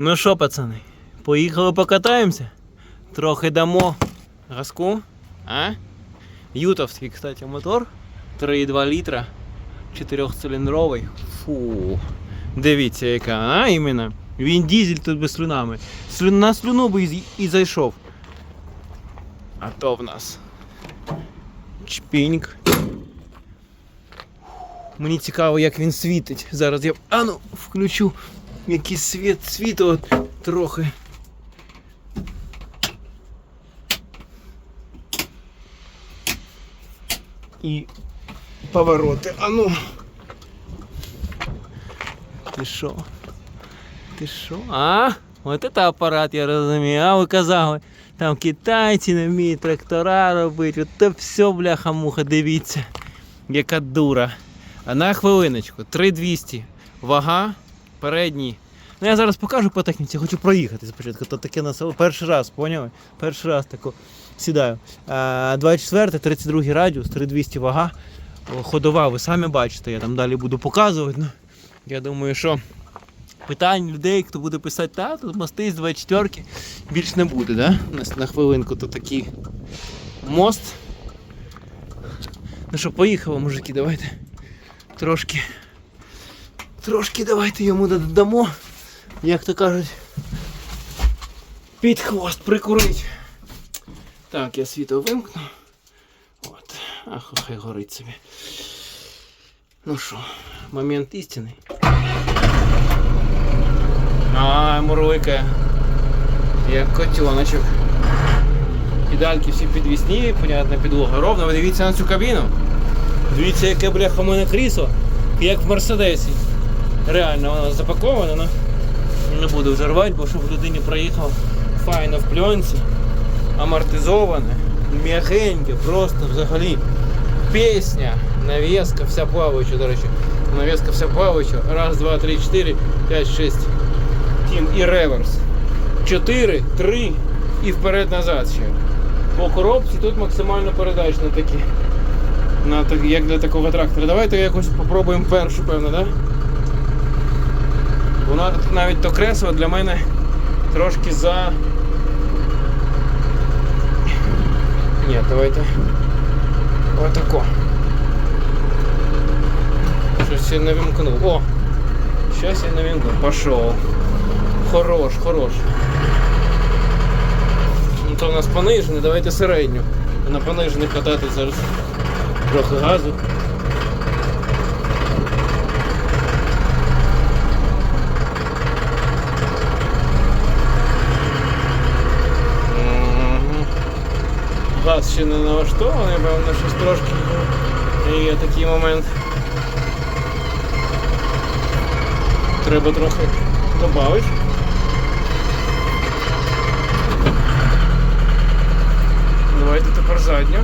Ну що, пацани, поїхали покатаємося? Трохи дамо газку, а? Ютовський, кстати, мотор. 3,2 літра. Чотирьохциліндровий. Фу. Дивіться, яка, а, іменно. Він дізель тут без слюнами. Слю... На слюну би і, зайшов. А то в нас. Чпіньк. Мені цікаво, як він світить. Зараз я ану включу якийсь світ світу трохи. І повороти. Ану. Ти що? Ти що? А? От це апарат, я розумію. А ви казали, там китайці не вміють трактора робити. От це все, бляха-муха, дивіться. Яка дура. А на хвилиночку, 3200. Вага, передній. Ну я зараз покажу по техніці, хочу проїхати спочатку. То таке на. Перший раз, поняли? Перший раз тако сідаю. 24, 32 радіус, 3200 вага. Ходова, ви самі бачите, я там далі буду показувати. Ну, я думаю, що питань людей, хто буде писати, та тут мости з 24 більш не буде, да? На, на хвилинку то такий мост. Ну що, поїхали, мужики, давайте. Трошки. Трошки давайте йому додамо. Як то кажуть. Під хвост прикурить. Так, я світло вимкну. От. Ах, хай горить собі. Ну що, момент істини. А, мурликає. Як котеночок. Педальки всі підвісні, понятно, підлога ровна. Ви дивіться на цю кабіну. Дивіться, яке бляха в мене крісло, як в Мерседесі. Реально, воно запаковане, ну. Не буду вже рвати, бо щоб людині проїхав файно в пленці, амортизоване, м'ягеньке, просто взагалі. Пісня, навіска, вся плаваюча, до речі. Навіска вся плаваюча. Раз, два, три, чотири, п'ять, шість. Тім і реверс. Чотири, три і вперед-назад ще. По коробці тут максимально передачно такі. На, як для такого трактора. Давайте якось попробуємо першу, певно, так? Да? Вона навіть то кресло для мене трошки за. Ні, давайте. Отако. Щось я не вимкнув. О! Щось я не вимкнув. Хорош, хорош. Ну то у нас понижений, давайте середню. На понижений катати зараз. Трохи газу. Газ ще не налаштований, певно, щось трошки є такий момент. Треба трохи додати. Давайте тепер задню.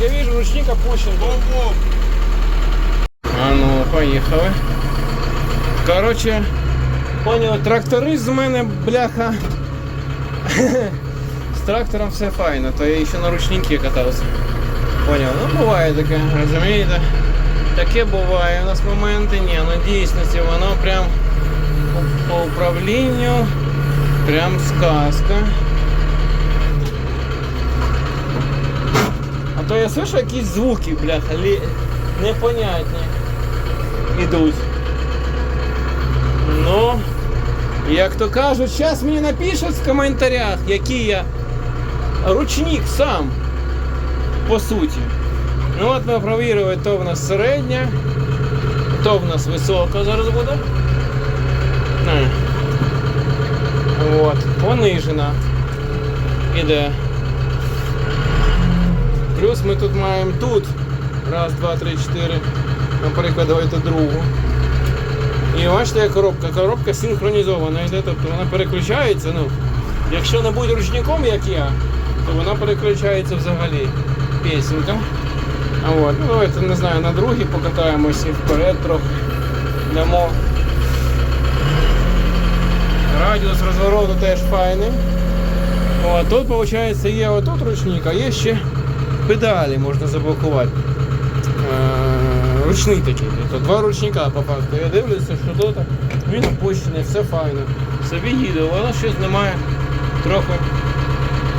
я вижу, ручник опущен. Помог. А ну, поїхали. Короче, поняв, тракторист з мене, бляха. З трактором все файно, то я ще на ручнике катався. Поняв, ну буває таке, розумієте? Таке буває у нас моменти, ні, ну в дійсності воно прям по, по управлінню, прям сказка. А то я слышу якісь звуки, бляха, лі... непонятні ідуть. Ну, як то кажуть, зараз мені напишуть в коментарях, який я ручник сам, по суті. Ну от ми провірили, то в нас середня, то в нас висока зараз буде. От, понижена. Іде. Плюс ми тут маємо тут. Раз, два, три, чотири. Наприклад, давайте другу. І бачите, як коробка. Коробка синхронізована йде, тобто вона переключається. Ну, якщо не будь ручником, як я, то вона переключається взагалі пісенька. А от, ну давайте не знаю, на другій покатаємося і вперед трохи. Дамо. Радіус розвороту теж файний. О, тут, виходить, є отут ручник, а є ще педалі можна заблокувати. Е, ручний такий. Тобто два ручника по факту. Я дивлюся, що тут він опущений, все файно. Собі їде, воно щось немає трохи,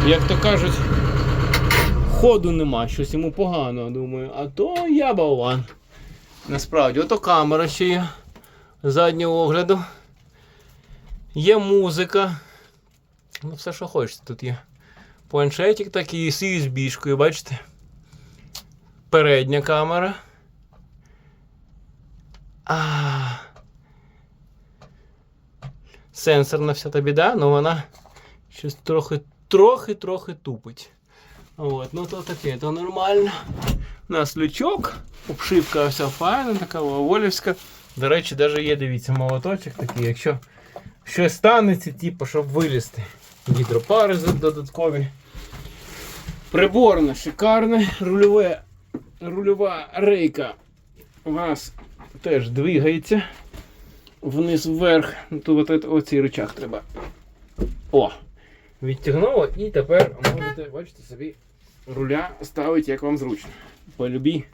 як то кажуть, ходу нема, щось йому погано, думаю. А то я болван. Насправді, ото камера ще є заднього огляду. Є музика. Ну, все, що хочете, тут є. Планшетик такий з USB-шкою, бачите? Передня камера. А. Сенсорна вся та біда, але вона щось трохи, трохи, трохи тупить. От, ну то таке, то нормально. У нас лючок, обшивка вся файна, така волівська. До речі, навіть є, дивіться, молоточок такий, якщо щось станеться, типу, щоб вилізти. Гідропари додаткові. Приборне, шикарне, рульове, рульова рейка у нас теж двигається. Вниз вверх. Ну, Тут оцей рычаг треба. О! Відтягнуло і тепер можете, бачите, собі руля ставити, як вам зручно. По любі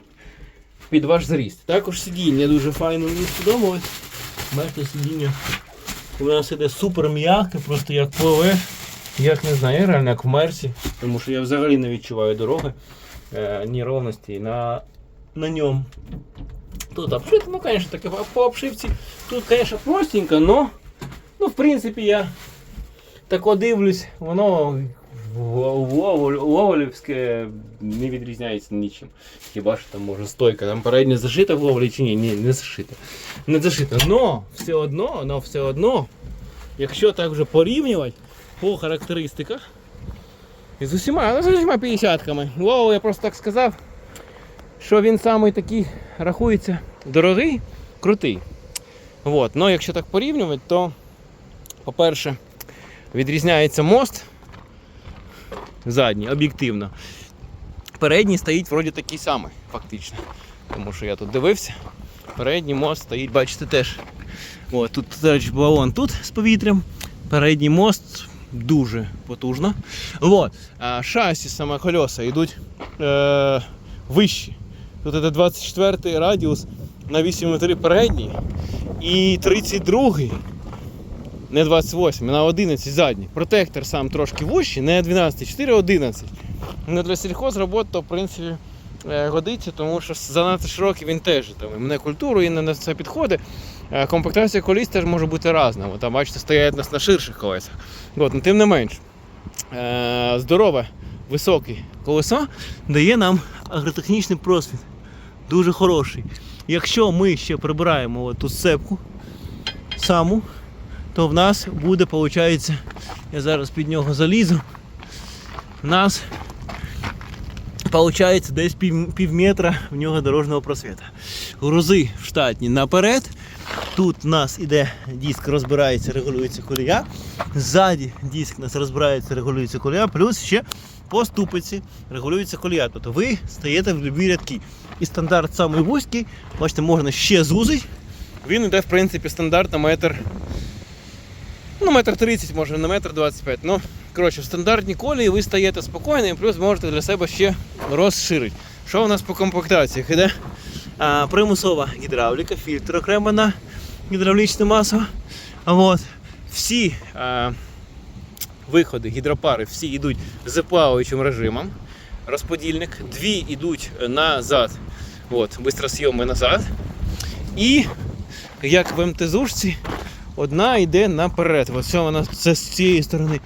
під ваш зріст. Також сидіння дуже файно мені сподобалось. Бачите, сидіння у нас іде супер м'яке, просто як пливе. Як не знаю, реально як в мерсі, тому що я взагалі не відчуваю дороги, е, ні ровності на, на ньому. Тут обшито, ну, звісно, таке по- обшивці. Тут, звісно, простенько, але ну, в принципі я так дивлюсь, воно Ловолівське не відрізняється нічим. Хіба що там може стойка, там передня зашита в Ловолі чи ні? Ні, не зашита. Не зашита. Но все одно, но все одно, якщо так вже порівнювати по характеристиках. І з усіма, ну, з усіма 50-ками. Лово я просто так сказав, що він самий такий рахується дорогий, крутий. От. Ну, якщо так порівнювати, то, по-перше, відрізняється мост задній, об'єктивно. Передній стоїть вроді такий самий, фактично. Тому що я тут дивився. Передній мост стоїть, бачите, теж. От, тут, балон тут з повітрям. Передній мост дуже потужно. От. А шасі, саме колеса йдуть е, вищі. Тут це 24 радіус на 8,3 передній і 32 не 28, на 11 задній. Протектор сам трошки вущий, не 12, 4, 11. Ну, для сільхозробот, то в принципі е, годиться, тому що занадто широкий він теж там, мене культуру і не на це підходить. Е, Комплектація коліс теж може бути різна. Там, бачите, стоять нас на ширших колесах. От, ну, тим не менш, е, здорове, високе колесо дає нам агротехнічний просвіт. Дуже хороший. Якщо ми ще прибираємо ту сцепку саму, то в нас буде, виходить, я зараз під нього залізу. В нас виходить десь пів, пів метра в нього дорожнього просвіта. Грузи штатні наперед. Тут у нас іде диск, розбирається, регулюється колія. Ззаді диск у нас розбирається, регулюється колія, плюс ще по ступиці регулюється колія. Тобто ви стаєте в любі рядки. І стандарт самий вузький, бачите, можна ще зузить. Він йде, в принципі, стандартно метр. Ну, метр 30, може, не метр 25. Ну, коротше, в колії ви стаєте спокійно і плюс можете для себе ще розширити. Що у нас по комплектаціях іде? А, примусова гідравліка, фільтр окремо на гідравлічне масло. А от, всі а, виходи, гідропари, всі йдуть з плаваючим режимом. Розподільник. Дві йдуть назад. От, бистросйоми назад. І як в МТЗушці, одна йде наперед. Ось вона це з цієї сторони.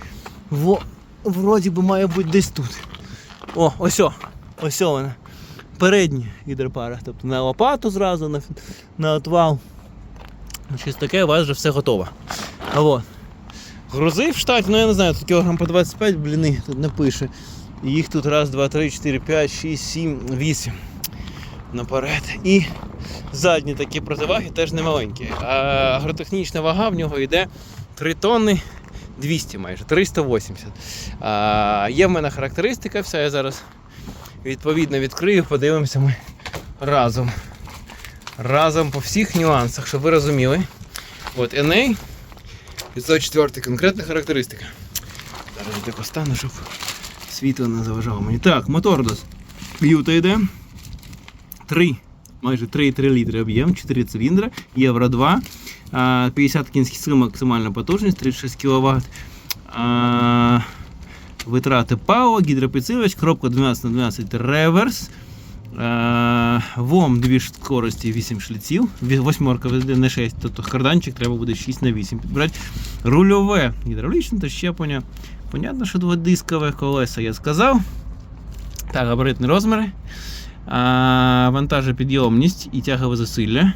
Во, вроді би має бути десь тут. О, ось ось вона. Передні гідропара. Тобто на лопату зразу, на, на отвал. Щось таке, у вас вже все готово. А от. Грузи в штаті, ну я не знаю, тут кілограм по 25, бліни, тут не пише. Їх тут раз, два, три, чотири, п'ять, шість, сім, вісім. Наперед. І задні такі противаги теж не маленькі. А агротехнічна вага в нього йде 3 тонни 200 майже, 380. А, є в мене характеристика, вся я зараз Відповідно, відкрию, подивимося ми разом. Разом по всіх нюансах, щоб ви розуміли. От NA 504 конкретна характеристика. Зараз я так стану, щоб світло не заважало мені. Так, мотор дос. Юта йде. 3, майже 3,3 літри об'єм, 4 циліндри, Євро 2, 50 кінських сил максимальна потужність, 36 кВт. Витрати ПАО, гідропідсилювач, коробка 12 на 12 реверс. Е, ВОМ дві скорості 8 шліців, восьмерка веде не 6, тобто карданчик треба буде 6 на 8 підбирати. Рульове гідравлічне та щеплення. Понятно, що дводискове колеса я сказав. Так, габаритні розміри. Вантажопідйомність і тягове засилля.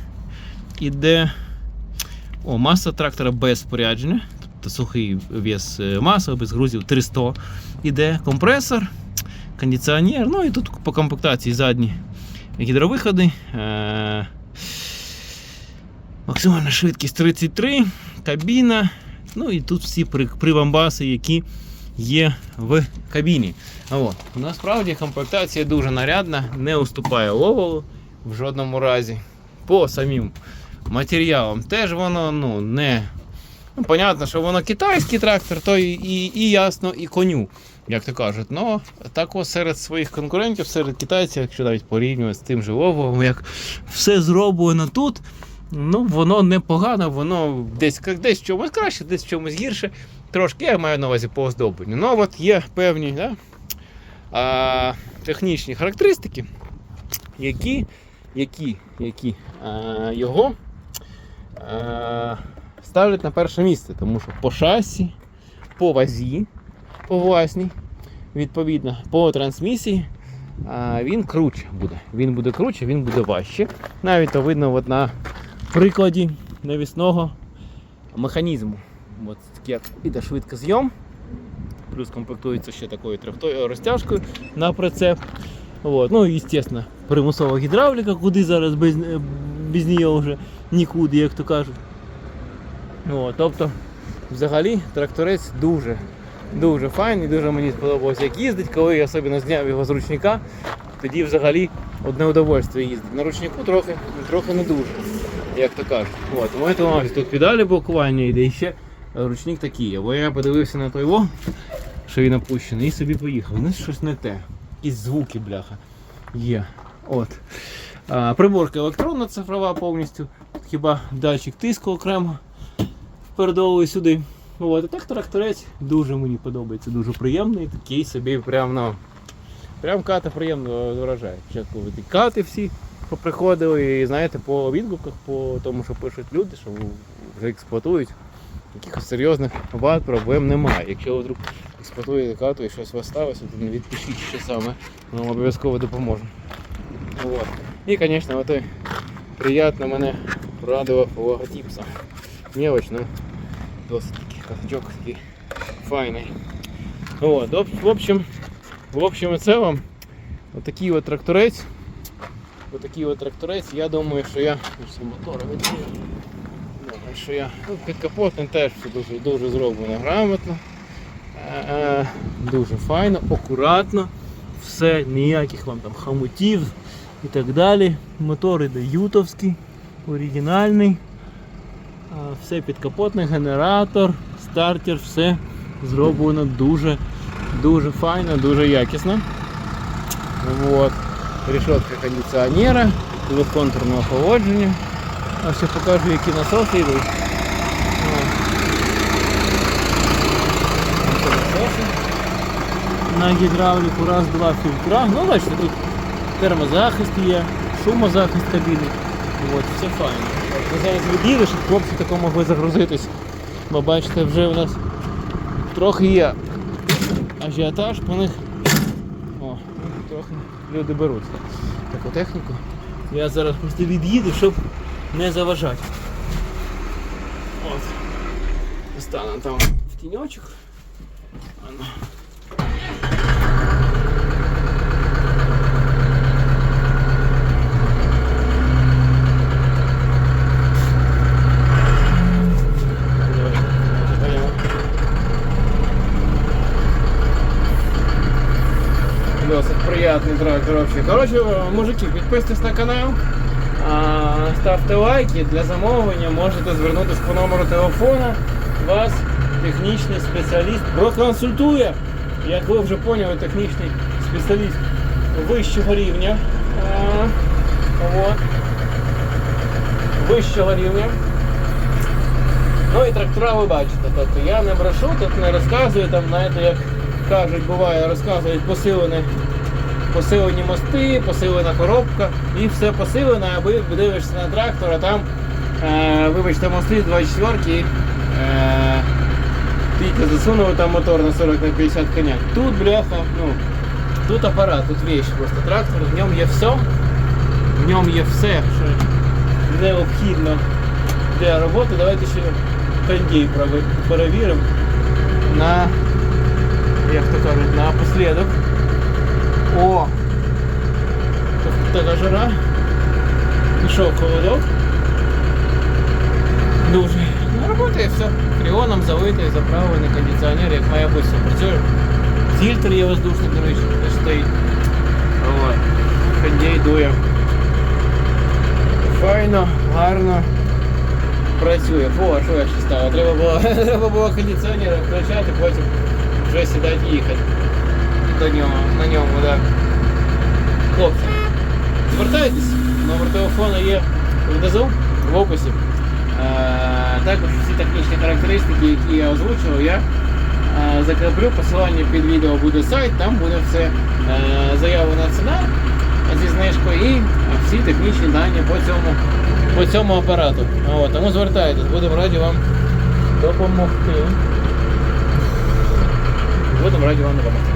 Іде о, маса трактора без спорядження, тобто сухий вес е, маси, без грузів 300. Іде компресор, кондиціонер, ну і тут по комплектації задні гідровиходи. Е, максимальна швидкість 33, кабіна. Ну і тут всі при- привамбаси, які є в кабіні. А От. Насправді комплектація дуже нарядна, не уступає ловолу в жодному разі. По самим матеріалам теж воно ну, не. Ну, понятно, що воно китайський трактор, то і, і, і ясно, і коню, як то кажуть. Ну, так серед своїх конкурентів, серед китайців, якщо навіть порівнювати з тим же Volvo, як все зроблено тут, ну, воно непогано, воно десь, десь в чомусь краще, десь в чомусь гірше. Трошки я маю на увазі по оздобленню. Ну, от є певні да, а, технічні характеристики, які, які, які а, його а, ставлять на перше місце, тому що по шасі, по вазі, по власній, відповідно, по трансмісії він круче буде. Він буде круче, він буде важче. Навіть то видно от на прикладі навісного механізму. От як іде швидкозйом, плюс комплектується ще такою трьохтою розтяжкою на прицеп. От. Ну і, звісно, примусова гідравліка, куди зараз без, без неї вже нікуди, як то кажуть. От, тобто, взагалі, тракторець дуже, дуже файний, дуже мені сподобалося, як їздить, коли я особливо зняв його з ручника, тоді взагалі одне удовольствие їздить. На ручнику трохи, трохи не дуже, як то кажуть. От, тому я тут педалі блокування йде і ще ручник такий. Бо я подивився на той во, що він опущений, і собі поїхав. Ну, щось не те. Якісь звуки, бляха. Є. От. А, приборка електронна цифрова повністю. Хіба датчик тиску окремо передовую сюди. От, і так тракторець дуже мені подобається, дуже приємний, такий собі прям, ну, прям ката приємно вражає. Спочатку кати всі поприходили, і знаєте, по відгуках, по тому, що пишуть люди, що вже експлуатують, якихось серйозних вад, проблем немає. Якщо ви вдруг експлуатуєте кату і щось вас сталося, то не відпишіть що саме, ми вам обов'язково допоможемо. Вот. І, звісно, отой приємно мене порадував логотип сам. Мелоч, ну досить такий катачок такий файний. Вот. В общем, в общем і цілому, отакий от тракторець. Отакий от тракторець, я думаю, що я. Відкрию. Що я. Ну, підкапотний теж все дуже, дуже зроблено грамотно. Е, е, Дуже файно, акуратно. Все, ніяких вам там хамутів і так далі. Мотор іде ютовський, оригінальний. Все підкапотний генератор, стартер, все зроблено дуже дуже файно, дуже якісно. Вот. Решетка кондиціонера, двохконтурне охолодження. А ще покажу, які насоси йдуть. Ось. На гідравліку раз-два фільтра. Ну, бачите, тут термозахист є, шумозахист кабіни. От, все файно. Ми зараз від'їли, щоб хлопці тако могли загрузитись. Бо бачите, вже у нас трохи є ажіотаж по них. О, трохи люди беруть таку техніку. Я зараз просто від'їду, щоб не заважати. От. Стану там в тіньочок. Досить приятний. Коротше, мужики, підписуйтесь на канал, ставте лайки. Для замовлення можете звернутися по номеру телефона. Вас технічний спеціаліст проконсультує. Як ви вже поняли, технічний спеціаліст вищого рівня. А, от. Вищого рівня. Ну і трактора ви бачите. Тобто я не брешу, тут не розказую, там, знаєте, як кажуть, буває, розказують посилені, посилені мости, посилена коробка і все посилене, аби дивишся на трактор, а там, е, вибачте, мости 24 е, тільки засунули там мотор на 40 на 50 коняк. Тут бляха, ну, тут апарат, тут вещь просто трактор, в ньому є все, в ньому є все, що необхідно для роботи. Давайте ще прови- перевіримо на, як то кажуть, напослідок. Пішов холодок. Дуже. Ну, роботає все. Фріоном залитий, заправлений кондиціонер, як має бути все працює. Фільтр є воздушний, до речі, теж стоїть. Ой. Кондей дує. Файно, гарно працює. О, що я ще стало? Треба було, треба було кондиціонер включати, потім вже сідати і їхати. До нього, на ньому, так. Да. Хлопці, звертайтесь, Номер телефону є внизу, в описі. Е, також всі технічні характеристики, які я озвучував, я е, закріплю посилання під відео буде сайт, там буде все е, заявлена ціна зі знижкою і всі технічні дані по цьому, по цьому апарату. От, тому звертайтесь, будемо раді вам допомогти. Будемо раді вам допомогти.